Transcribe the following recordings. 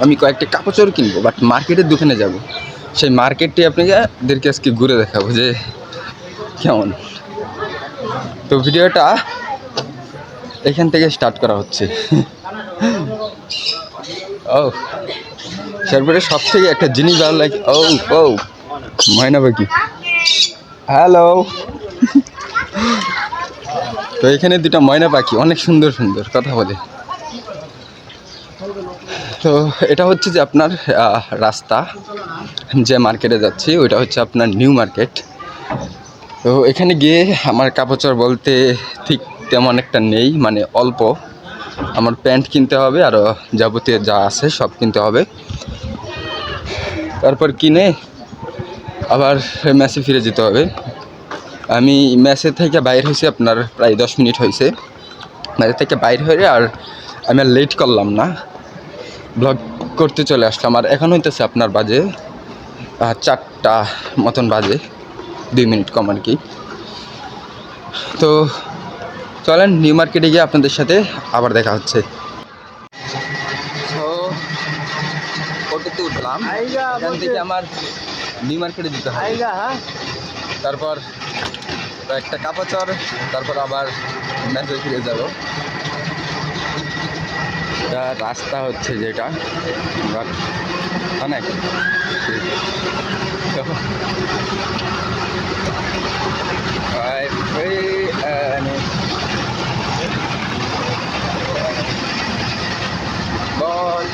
আমি কয়েকটা কাপড় কিনবো বাট মার্কেটের দোকানে যাব। সেই মার্কেটটি আপনাদেরকে আজকে ঘুরে দেখাবো যে কেমন। তো ভিডিওটা এখান থেকে স্টার্ট করা হচ্ছে। ও তারপরে সব থেকে একটা জিনিস ভালো লাগে। ও ও, ময়না পাখি। হ্যালো তো এখানে দুটা ময়না পাখি, অনেক সুন্দর সুন্দর, কথা বলে। তো এটা হচ্ছে যে আপনার রাস্তা যে মার্কেটে যাচ্ছি, ওইটা হচ্ছে আপনার নিউ মার্কেট। তো এখানে গিয়ে আমার কাপড়চর বলতে ঠিক তেমন একটা নেই মানে অল্প। আমার প্যান্ট কিনতে হবে, আর যাবতীয় যা আছে সব কিনতে হবে। তারপর কিনে আবার ম্যাচে ফিরে যেতে হবে। আমি ম্যাচে থেকে বাইর হয়েছি আপনার প্রায় দশ মিনিট হয়েছে। ম্যাচে থেকে বাইর হয়ে আর আমি আর লেট করলাম না। ব্লগ করতে চলে আসলাম। আর এখন হইতেছে আপনার বাজে চারটা মতন বাজে দুই মিনিট কম আর কি। তো চলেন নিউ মার্কেটে গিয়ে আপনাদের সাথে আবার দেখা হচ্ছে। তো উঠলাম। এখান থেকে আমার নিউ মার্কেটে যেতে হবে। তারপর একটা কাপড় কাপাচর তারপর আবার ম্যাচে ফিরে যাব। এটা রাস্তা হচ্ছে যেটা। অনেক I pray and God.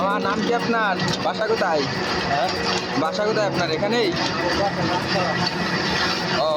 আমার নাম কি আপনার? বাসা কোথায়? বাসা কোথায় আপনার? এখানেই? ও।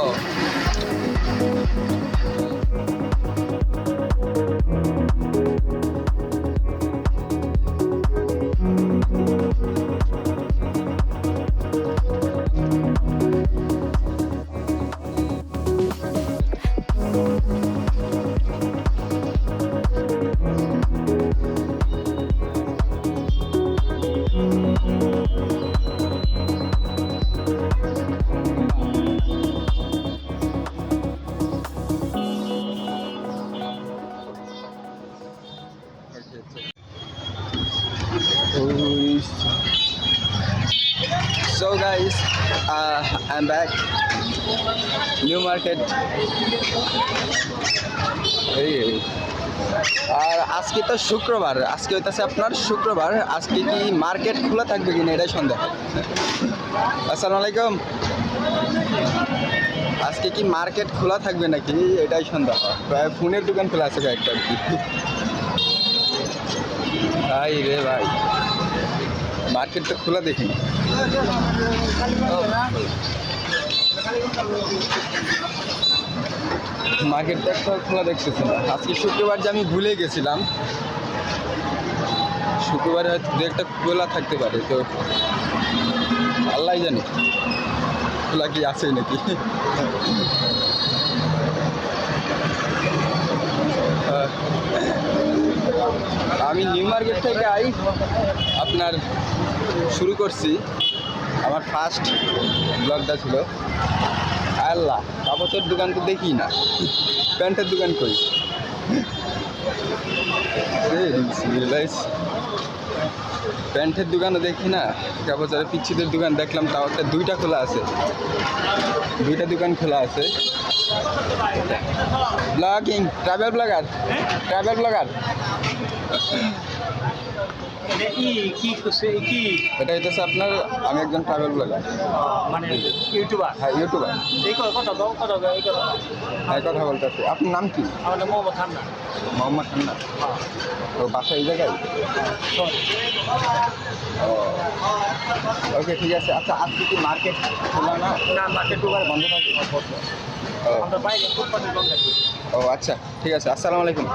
So guys, uh, I'm back. New market. এই। আর আজকে তো শুক্রবার আজকে হইতাছে আপনার শুক্রবার আজকে কি মার্কেট খোলা থাকবে কিনা এটাই সন্দেহ আসসালামু আলাইকুম আজকে কি মার্কেট খোলা থাকবে নাকি এটাই সন্দেহ প্রায় ফোনের দোকান খোলা আছে কয়েকটা আর কি ভাই রে ভাই মার্কেট তো খোলা দেখিনি মার্কেটটা একটা খোলা না। আজকে শুক্রবার যে আমি ভুলে গেছিলাম, শুক্রবারে হয়তো একটা খোলা থাকতে পারে, তো আল্লাহ জানে। খোলা কি আছে নাকি? আমি নিউ মার্কেট থেকে আই, আপনার শুরু করছি। আমার ফার্স্ট ব্লগটা ছিল। আল্লাহ, কাপড়ের দোকান তো দেখি না। প্যান্টের দোকান রিয়েলাইজ প্যান্টের দোকানও দেখি না কাপড়ের পিচ্ছিদের দোকান দেখলাম, তাও একটা দুইটা খোলা আছে। দুইটা দোকান খোলা আছে। Blogging travel blogger travel blogger এটা কি এটা হইতেছে আপনার আমি একজন ট্রাভেল ব্লগার মানে ইউটিউবার হ্যাঁ ইউটিউবার এই কথা কথা দাও কথা দাও এই কথা। হ্যাঁ কথা বলতেছি। আপনার নাম কি? আমার নাম মোহাম্মদ হান্না মোহাম্মদ খান্না তো বাসা এই জায়গায়? ওকে ঠিক আছে। আচ্ছা আজকে কি মার্কেট খোলা না? না মার্কেট বন্ধ থাকে আমরা বাইরে ও আচ্ছা ঠিক আছে আসসালামু আলাইকুম।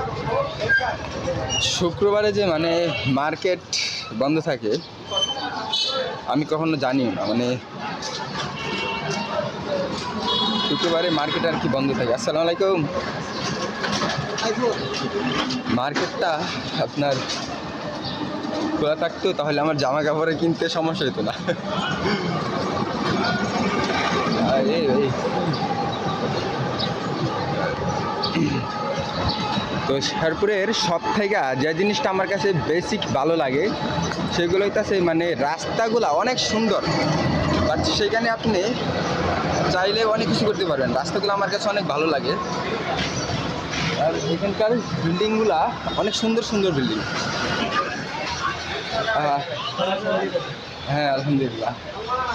শুক্রবারে যে মানে মার্কেট বন্ধ থাকে আমি কখনো জানিও না মানে শুক্রবারে মার্কেট আর কি বন্ধ থাকে। আসসালামু আলাইকুম। মার্কেটটা আপনার খোলা থাকতো তাহলে আমার জামা কাপড়ে কিনতে সমস্যা হতো না আর এই এই তো শেরপুরের সব থেকে যে জিনিসটা আমার কাছে বেসিক ভালো লাগে সেগুলো হইতাছে মানে রাস্তাগুলা অনেক সুন্দর। বাট সেখানে আপনি চাইলে অনেক কিছু করতে পারবেন। রাস্তাগুলো আমার কাছে অনেক ভালো লাগে। আর এখানকার বিল্ডিংগুলা অনেক সুন্দর সুন্দর বিল্ডিং। হ্যাঁ আলহামদুলিল্লাহ।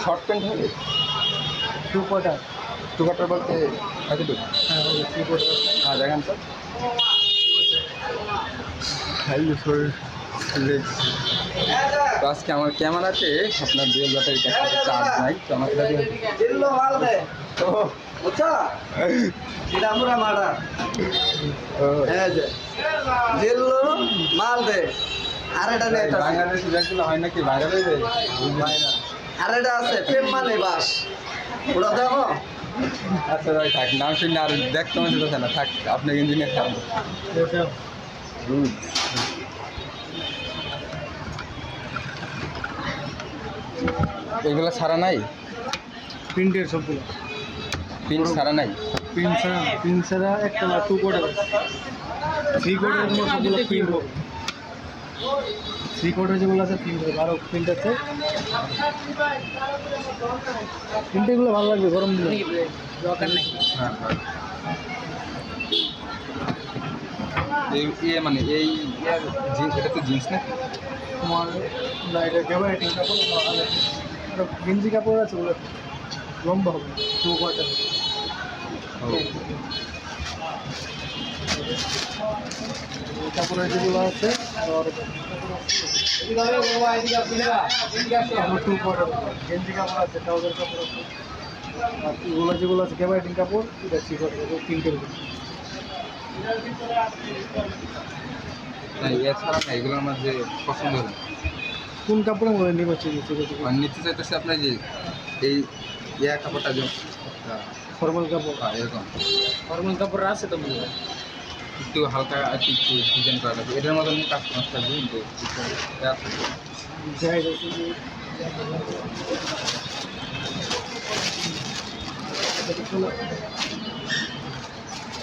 শর্ট প্যান্ট হবে? টু কোয়ার্টার টু কাটার বলতে কতটুকু? হ্যাঁ হ্যাঁ দেখেন তো। হ্যালো স্যার তো আজকে আমার ক্যামেরাতে আপনার ডুয়েল ব্যাটারি চার্জ নাই তো আমার কাছে জিল্লো মাল দে। ও। বুঝছ? এটা আমরা মারা। ও, হ্যাঁ যে জিল্লো মাল দে। আর এটা বাংলাদেশে যেগুলো হয় নাকি বাইরে বাইরে আর এটা আছে প্রেম মানে বাস। ওটা দেখো। আচ্ছা ভাই থাক নাম শুনে আর দেখতে মনে হচ্ছে না। থাক আপনি ইঞ্জিনিয়ার থাকবেন এগুলো ছাড়া নাই? প্রিন্টের সবগুলো। প্রিন্ট ছাড়া নাই? প্রিন্ট ছাড়া প্রিন্ট ছাড়া একটা টু কোয়ার্টার থ্রি কোয়ার্টার তোমার সবগুলো প্রিন্ট হবে। থ্রি কোয়ার্টার যেগুলো আছে প্রিন্ট হবে। আরও প্রিন্ট আছে। প্রিন্টগুলো ভালো লাগবে গরম দিলে। দরকার নেই। হ্যাঁ। ইয়ে মানে এই জিন্স এটা তো জিন্স না তোমার না, এটা ফেভারিটিং কাপড় একটা গেঞ্জি কাপড় আছে, ওগুলো লম্বা হবে টু কোয়ার্টার কাপড়ের যেগুলো আছে আর টু কোয়ার্টার গেঞ্জি কাপড় আছে, ট্রাউজার কাপড় আছে, আর যেগুলো আছে ফেভারিটিং কাপড়, এটা থ্রি কোয়ার্টার প্রিন্টের না এছাড়া না এগুলো আমার যে পছন্দ হয় কোন কাপড়ের মধ্যে নির্বাচন দিচ্ছে মানে নিতে চাইতেছে আপনার যে এই ইয়া কাপড়টা যে ফর্মাল কাপড় হ্যাঁ, এরকম ফর্মাল কাপড় আছে তো মনে হয় একটু হালকা আর কি একটু ডিজাইন করা লাগবে এটার মধ্যে আমি কাস্টমার থাকবে কিন্তু এটা আছে।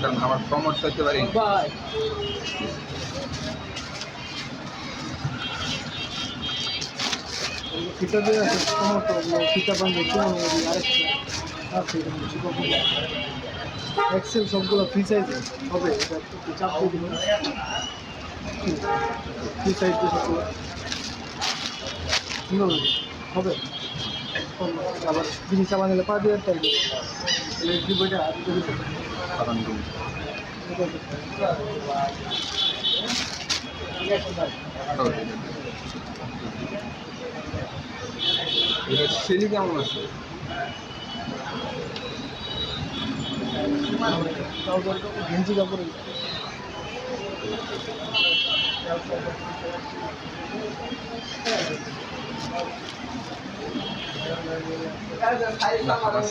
কারণ আমার কমর চাইতে পারি। আছে এক্সেল সবগুলো ফ্রি সাইজে হবে এটা একটু চাপ দিয়ে দিবেন ফ্রি সাইজ সবগুলো। হবে। আবার জিনিস চাপা নিলে পা দিয়ে একটা বইটা কারণ কি? এটা সেলি কেমন আছে গেঞ্জি কাপড়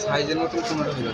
সাইজের মতন কোনোটা হয়ে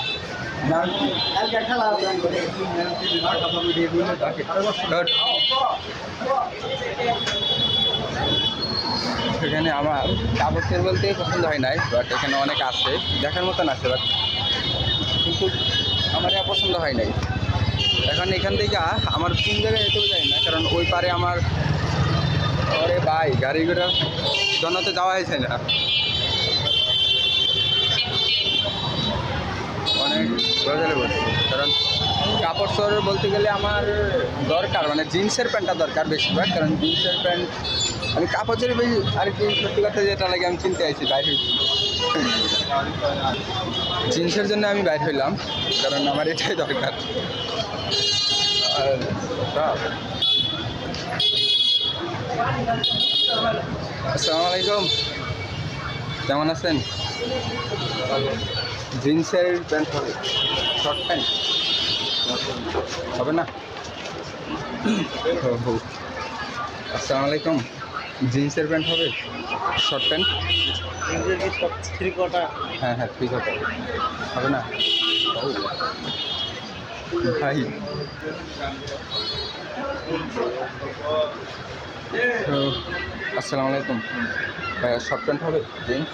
সেখানে আমার কাপড় বলতে পছন্দ হয় নাই বাট এখানে অনেক আছে। দেখার মতন আছে বাট কিন্তু আমার পছন্দ হয় নাই। এখন এখান থেকে আমার কোন জায়গায় যেতেও যায় না, কারণ ওই পারে আমার ওরে ভাই গাড়ি ঘোড়ার জন্য তো যাওয়া হয়েছে না অনেক অনেক কারণ কাপড় চোর বলতে গেলে আমার দরকার মানে জিন্সের প্যান্টটা দরকার বেশিরভাগ, কারণ জিন্সের প্যান্ট, আমি কাপড় চোরে বেশি, আর কি, সত্যি কথা যেটা লাগে আমি কিনতে আইছি, বাইরে। জিন্সের জন্য আমি বাইর হইলাম, কারণ আমার এটাই দরকার। আসসালামু আলাইকুম। কেমন আছেন? জিন্সের প্যান্ট হবে শর্ট প্যান্ট হবে না। আসসালামু আলাইকুম। জিন্সের প্যান্ট হবে শর্ট প্যান্ট থ্রি কটা হ্যাঁ হ্যাঁ ঠিক আছে হবে না? ভাই। আসসালামু আলাইকুম। শর্ট প্যান্ট হবে জিন্স?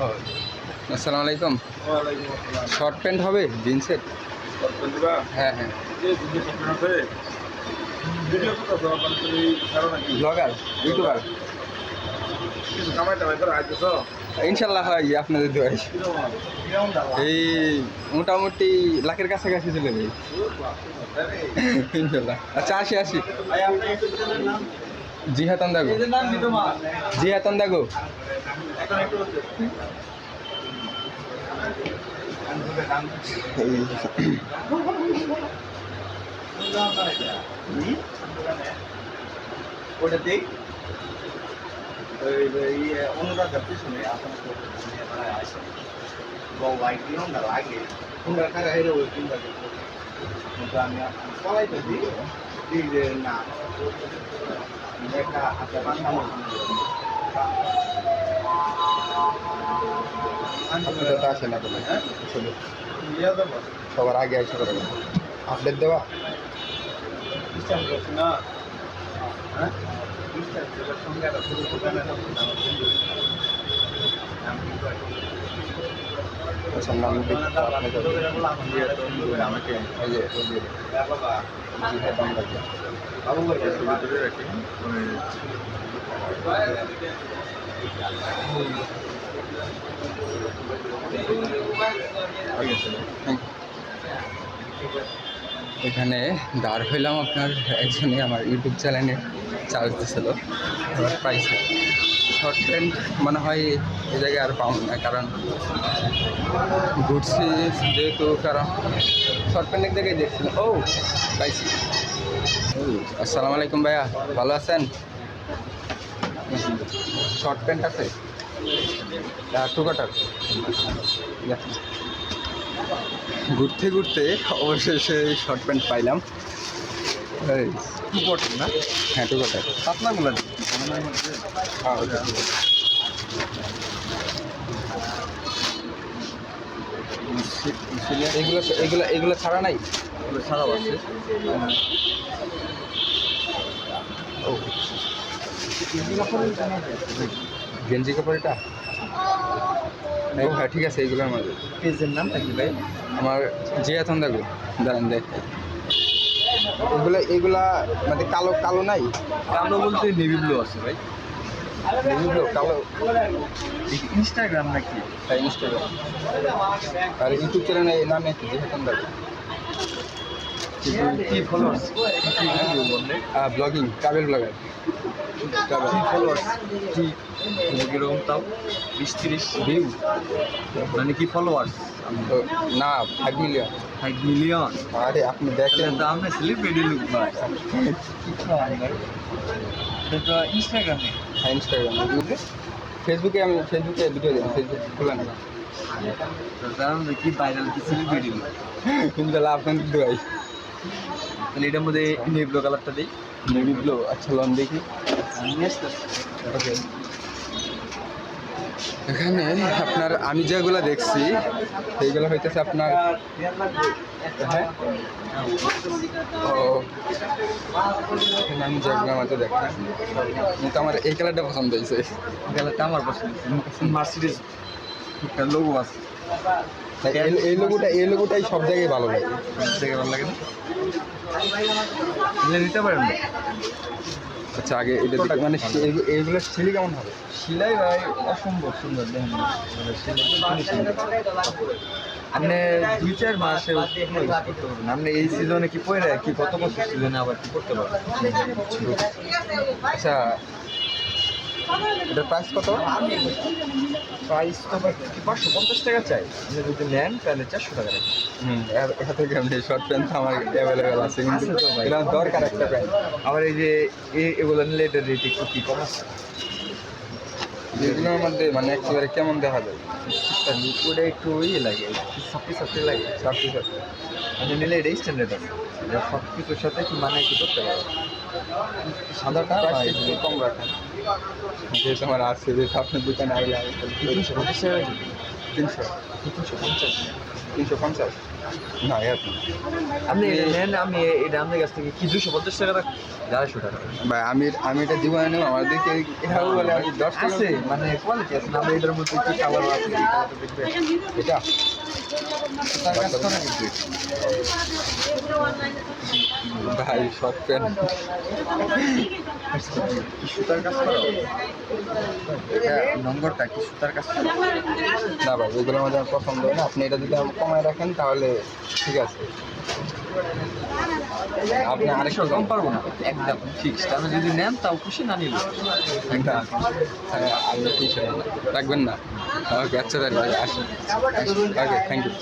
ও, আসসালামু আলাইকুম। শর্ট প্যান্ট হবে জিন্সের? হ্যাঁ হ্যাঁ। ব্লগার। ইউটিউবার। ইনশাল্লাহ হয়, আপনাদের দোয়াই এই মোটামুটি লাখের কাছাকাছি চলে যাই। ইনশাল্লাহ। আচ্ছা আসি আসি। জিহাতন দাগো জিহাতন দাগো ওটা দেই ওই অনুরাগ পিছনে আপনার আসে। দিও না লাগে? তোমরা কারা হেরে ওই কিংবা কিন্তু আমি সবাই তো দিই। দিই যে না একটা হাতে তো আসে না বলে আসলে সবার আগে এসে করে আপডেট দেওয়া না। হ্যাঁ? সঙ্গে একটা ছোট দোকানে আচ্ছা নাম দেখতে আপনাদের আমাকে এই যে এখানে দাঁড় হইলাম আপনার একজনে আমার ইউটিউব চ্যানেলে চার্জ দিছিল। পাইছে শর্ট প্যান্ট মনে হয় এই জায়গায় আর পাও না কারণ ঘুরছি যেহেতু কারণ শর্ট প্যান্ট এক জায়গায় দেখছিলাম। ও পাইছি আসসালামু আলাইকুম ভাইয়া, ভালো আছেন? শর্ট প্যান্ট আছে? টু কাটার ঘুরতে ঘুরতে অবশেষে শর্ট প্যান্ট পাইলাম। টু না? হ্যাঁ টু পাতলাগুলো এগুলো এগুলো এগুলো ছাড়া নাই? ছাড়াও আছে। ও। গেঞ্জি কাপড়টা ও হ্যাঁ ঠিক আছে এইগুলোর মধ্যে পেজের নাম ভাই? আমার জিয়াথন দেখো দাঁড়ান দেখ। এগুলো এগুলা মানে কালো কালো নাই? কালো বলতে নেভি ব্লু আছে ভাই। এগুলো কালো। ইনস্টাগ্রাম নাকি? হ্যাঁ ইনস্টাগ্রাম আর ইউটিউব চ্যানেল নামে কি জিয়াথন দেখো কি ফলোয়ার্স ব্লগিং ট্রাভেল ব্লগার কি ফলোয়ার্স কি কীরকম তাও বিশ তিরিশ ভিউ মানে কি ফলোয়ার্স না ফাইভ মিলিয়ন ফাইভ মিলিয়ন আরে আপনি দেখেন। তো আমরা সেলিব্রিটি লুক ভাই। তো ইনস্টাগ্রামে হ্যাঁ ইনস্টাগ্রাম ফেসবুকে আমি ফেসবুকে ভিডিও দিই ফেসবুক খোলা না তার কি ভাইরাল কি সেলিব্রিটি লুক ইনশাল্লাহ আপনাদের দোয়াই। তাহলে এটার মধ্যে নেভি ব্লু কালারটা দিই। নেভি ব্লু আচ্ছা লন দেখি। ওকে এখানে আপনার আমি যেগুলো দেখছি সেইগুলো হইতেছে আপনার হ্যাঁ? আমি যেগুলো মাঝে দেখলাম কিন্তু আমার এই কালারটা পছন্দ হয়েছে কালারটা আমার পছন্দ মার্সিডিজ একটা লোগো আছে। এই- এই লোগোটা এই লোগোটাই সব জায়গায় ভালো লাগে। দেখে ভালো লাগে না? নিতে পারেন। না আচ্ছা আগে এটা দিকে- মানে সে- এগু- এগুলো কেমন হবে? সিলাই ভাই অসম্ভব সুন্দর দেখেন। মানে আপনি দুই চার মাসে আপনি এই সিজনে কি পরে কি কত বছর সিজনে আবার কি করতে পারবেন? আচ্ছা এটার প্রাইস কত? প্রাইস তো পাঁচশো পঞ্চাশ টাকা চাই। যদি নেন তাহলে চারশো টাকা রাখবেন হুম এ- থেকে আমি শর্ট প্যান্ট আমার অ্যাভেলেবেল আছে কিন্তু দরকার একটা প্যান্ট আবার এই যে এগুলো নিলে এটার রেট একটু কি কম আছে? যেগুলোর মধ্যে মানে একেবারে কেমন দেখা যায়? ওটা একটু ইয়ে লাগে সাপড়ি সাপড়ি লাগে। সব কিছু আপনি নিলে এটাই স্ট্যান্ডার্ড আছে। সব কিছুর সাথে কি মানে কি করতে পারবে সাদাটা কম রাখেন যেহেতু আমার আছে যেহেতু আপনার দোকানে আইলে তিনশো পঞ্চাশ তিনশো? তিনশো পঞ্চাশ। তিনশো পঞ্চাশ? না এত আপনি নেন আমি এটা আপনার কাছ থেকে কি দুশো পঞ্চাশ টাকা আড়াইশো টাকা? ভাই আমি আমি এটা দিব না আমার দিকে এটাও বলে আমি দশ আছে মানে কোয়ালিটি আছে না আমরা এটার মধ্যে কি কালার আছে এটা? ভাই সব প্যান্ট কি সুতার কাজ করো নম্বরটা কি সুতার কাজ করা না ভাই এগুলো আমাদের আমার পছন্দ হয় না। আপনি এটা যদি কমায় রাখেন তাহলে ঠিক আছে। আপনি আরেকশো কম পারব না? একদম ফিক্সড আপনি যদি নেন, তাও খুশি, না নিলে? না আমি কিছু রাখবেন না? ওকে আচ্ছা তাহলে ভাই, আসি। ওকে থ্যাংক ইউ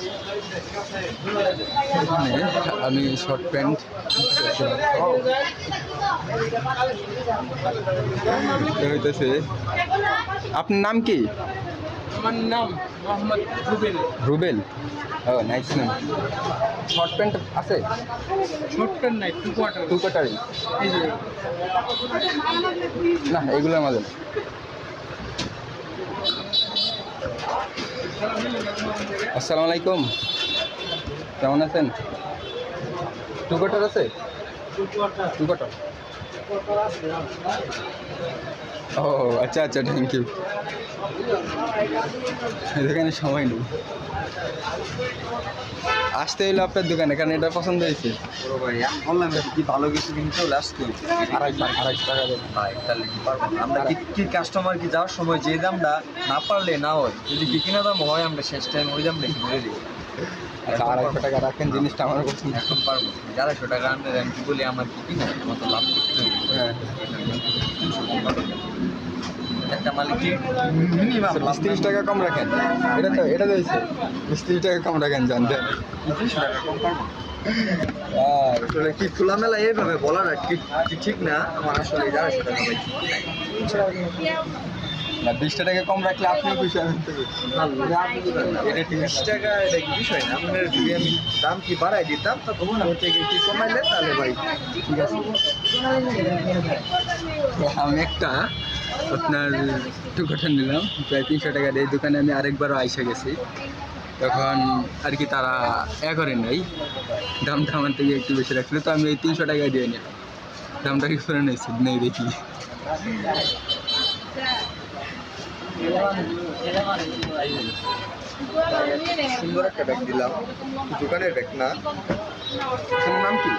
আমি শর্ট প্যান্ট হইতেছে। আপনার নাম কি? আমার নাম Mohammad Rubel. Rubel? Oh nice name short pant আছে? শর্ট প্যান্ট নাই টু কোয়ার্টার টু যে। না এগুলো আমাদের। আসসালামু আলাইকুম। কেমন আছেন? টু কাটার আছে? টু কোয়ার্টার টু কাটার ও আচ্ছা আচ্ছা থ্যাংক ইউ দোকানে সময় নেই। আসতে হইল আপনার দোকানে কারণ এটা পছন্দ হয়েছে। বললাম কি ভালো কিছু কিনতে চলে আসতো আড়াই আড়াইশো টাকা ভাই তাহলে কি পারব আমরা কি কি কাস্টমার কি যাওয়ার সময় যে দামটা না পারলে না হয় যদি কি কিনা দাম হয় আমরা শেষ টাইম ওই দাম রেখে ধরে দিই। আচ্ছা আড়াইশো টাকা রাখেন জিনিসটা আমার পছন্দ এখন পারব না। আড়াইশো টাকা আনলে আমি কি বলি আমার কি কিনা? কত লাভ করতে হবে। হ্যাঁ। একটা মালিক মিনিমাম বিশ তিরিশ টাকা কম রাখেন। এটা তো এটা তো হয়েছে। বিশ তিরিশ টাকা কম রাখেন জানতে বিশ টাকা কম পারব আর আসলে কি খোলামেলা এইভাবে বলাটা ঠিক ঠিক না? আমার আসলে যারা ভাই না বিশটা টাকা কম রাখলে আপনিও খুশি আমি এটা তিরিশ টাকা, এটা কি বিষয় না? আপনার যদি আমি দাম কি বাড়াই দিতাম, তা তখন হচ্ছে কি কমাইলে তাহলে ভাই, ঠিক আছে। আমি একটা আপনার গঠন নিলাম, প্রায় তিনশো টাকা এই দোকানে আমি আরেকবারও আইসা গেছি। তখন আর কি তারা এ করে নাই। দামটা আমার থেকে একটু বেশি রাখছিল, তো আমি এই তিনশো টাকায় দিয়ে নিলাম। দামটা কি করে নিয়েছি? নেই দেখি। সুন্দর একটা ব্যাগ দিলাম। দোকানের ব্যাগ না। নাম কি?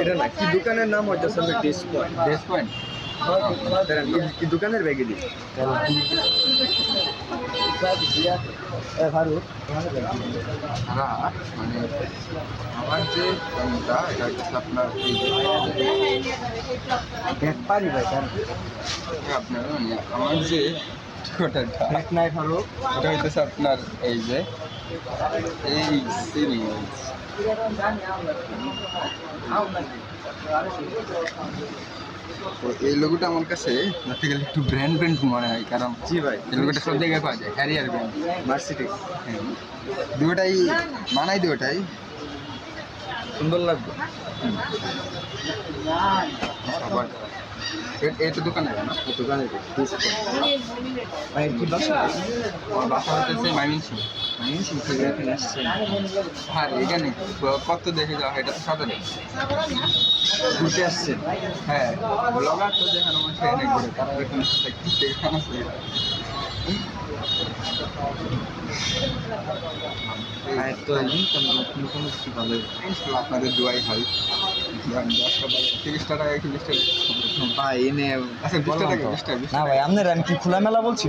এটা না কি দোকানের নাম? হচ্ছে আসলে ডেস্ক পয়েন্ট বেস্ট পয়েন্ট কি দোকানের ব্যাগে তারা মানে আমার যে দামটা এটা হচ্ছে আপনার ভাই মানে আমার যে ছোটটা নাই ফারুক এটা হইতেছে আপনার এই যে এই সিরিজ তো এই লোগোটা আমার কাছে ধরতে গেলে একটু ব্র্যান্ড ব্র্যান্ড মনে হয় কারণ জি ভাই। এই লোগোটা সব জায়গায় পাওয়া যায় হ্যারিয়ার ব্র্যান্ড মার্সিডিজ দুটাই বানাই দুটাই। সুন্দর লাগবে। সবার এ- এই তো দোকানে না? দোকানের ভাই কি বাসা আমার বাসা থেকে এখানে হ্যাঁ এখানে কত দেখে যাওয়া হয় এটা তো সাঁতারে ঘুরতে আসছে। হ্যাঁ ব্লগার তো দেখানো মানুষ এখানে ঘুরে তারা এখানে ঘুরতে এখানে আছে। তো কোনো কোনো কিছু ভালো আপনাদের দোয়াই দশটা তিরিশটা টাকা তিরিশটা ভাই এনে বিশটা টাকা বিশটা না ভাই আপনার আমি কি খোলামেলা বলছি?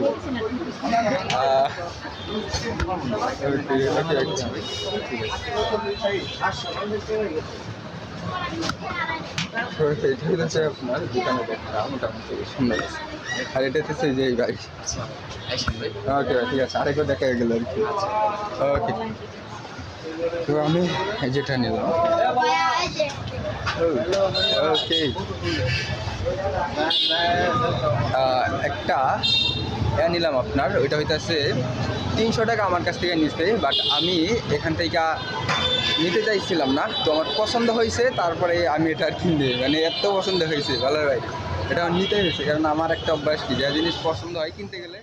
এটা আছে আপনার দোকানে মোটামুটি সুন্দর আছে আর এটা হচ্ছে যে এই গাড়ি ওকে, ঠিক আছে, আরেকবার দেখা গেল আর কি। ওকে। তো আমি যেটা নিলাম। ওকে। একটা নিলাম আপনার, ওইটা হইতেছে তিনশো টাকা আমার কাছ থেকে নিচ্ছে বাট আমি এখান থেকে নিতে চাইছিলাম না, তো আমার পছন্দ হয়েছে তারপরে আমি এটা আর কিনবে মানে এত পছন্দ হয়েছে ভালো ভাই। এটা নিতে হয়েছে কারণ আমার একটা অভ্যাস কি, যা জিনিস পছন্দ হয় কিনতে গেলে